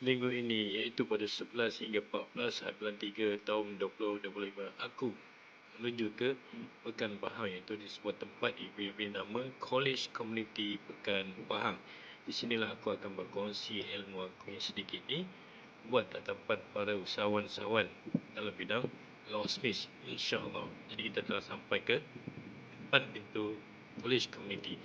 minggu ini iaitu pada 11 hingga 14 hari bulan 3 tahun 2025 aku menuju ke Pekan Pahang iaitu di sebuah tempat diberi nama College Community Pekan Pahang. Di sinilah aku akan berkongsi ilmu aku yang sedikit ni buat tatapan para usahawan-usahawan dalam bidang law space insyaAllah. Jadi kita telah sampai ke depan pintu College Community.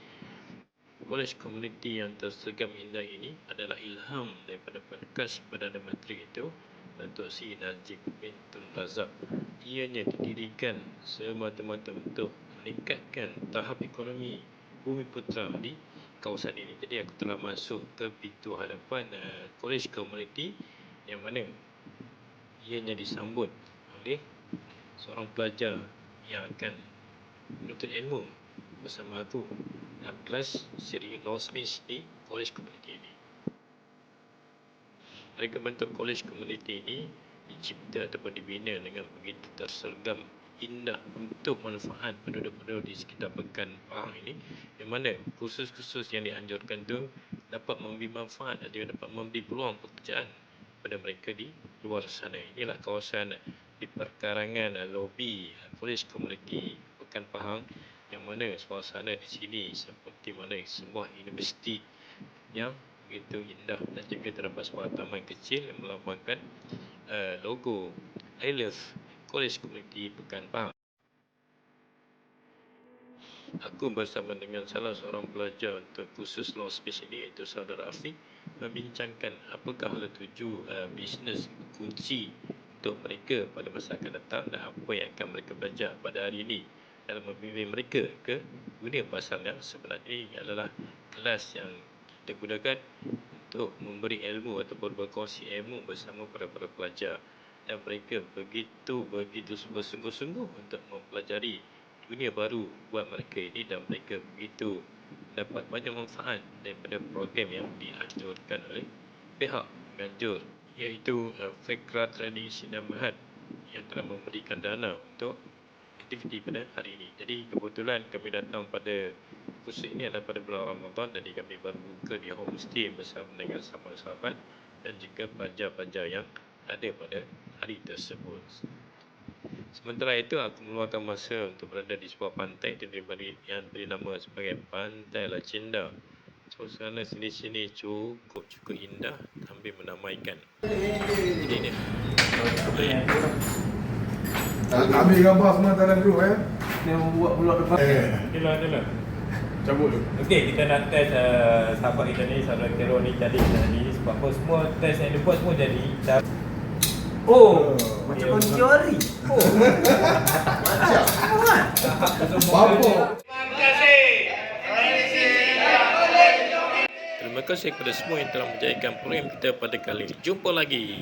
College Community yang tersergam indah ini adalah ilham daripada bekas Perdana Menteri itu Datuk Seri Najib bin Tun Razak. Ianya didirikan semata-mata untuk meningkatkan tahap ekonomi bumi putra di kawasan ini. Jadi aku telah masuk ke pintu hadapan uh, College Community yang mana ianya disambut oleh seorang pelajar yang akan menuntut ilmu bersama aku kelas siri Law Smith di College Community ini. Mereka bentuk College Community ini dicipta ataupun dibina dengan begitu tersergam indah untuk manfaat penduduk-penduduk di sekitar Pekan Pahang ini yang mana khusus-khusus yang dianjurkan itu dapat memberi manfaat juga dapat memberi peluang pekerjaan kepada mereka di luar sana. Inilah kawasan di perkarangan lobi College Community Pekan Pahang mana suasana di sini seperti mana sebuah universiti yang begitu indah dan juga terdapat sebuah taman kecil yang melambangkan uh, logo I Love College Community Pekan Pahang. Aku bersama dengan salah seorang pelajar untuk khusus law space ini iaitu saudara Afiq membincangkan apakah tuju uh, bisnes kunci untuk mereka pada masa akan datang dan apa yang akan mereka belajar pada hari ini dalam membimbing mereka ke dunia pasar yang sebenarnya ini adalah kelas yang kita gunakan untuk memberi ilmu ataupun berkongsi ilmu bersama para para pelajar. Dan mereka begitu begitu bersungguh-sungguh untuk mempelajari dunia baru buat mereka ini dan mereka begitu dapat banyak manfaat daripada program yang dianjurkan oleh pihak penganjur iaitu uh, Fikra Training Sinar yang telah memberikan dana untuk aktiviti pada hari ini. Jadi kebetulan kami datang pada khusus ini adalah pada bulan Ramadan jadi kami berbuka di homestay bersama dengan sahabat-sahabat dan juga pelajar-pelajar yang ada pada hari tersebut. Sementara itu aku meluangkan masa untuk berada di sebuah pantai yang diberi, yang diberi nama sebagai Pantai Lacenda. Suasana sini-sini cukup cukup indah hampir menamaikan. Ini dia. Ambil gambar semua dalam group eh. Dia membuat blok depan. Eh, Itulah, itulah. cabut tu. Okey, kita nak test uh, sahabat kita ni, sahabat Kero ni jadi tadi sebab apa semua test yang dia buat semua jadi. Dah... Oh, macam macam teori. Oh. Bapa. Terima kasih kepada semua yang telah menjayakan program kita pada kali ini. Jumpa lagi.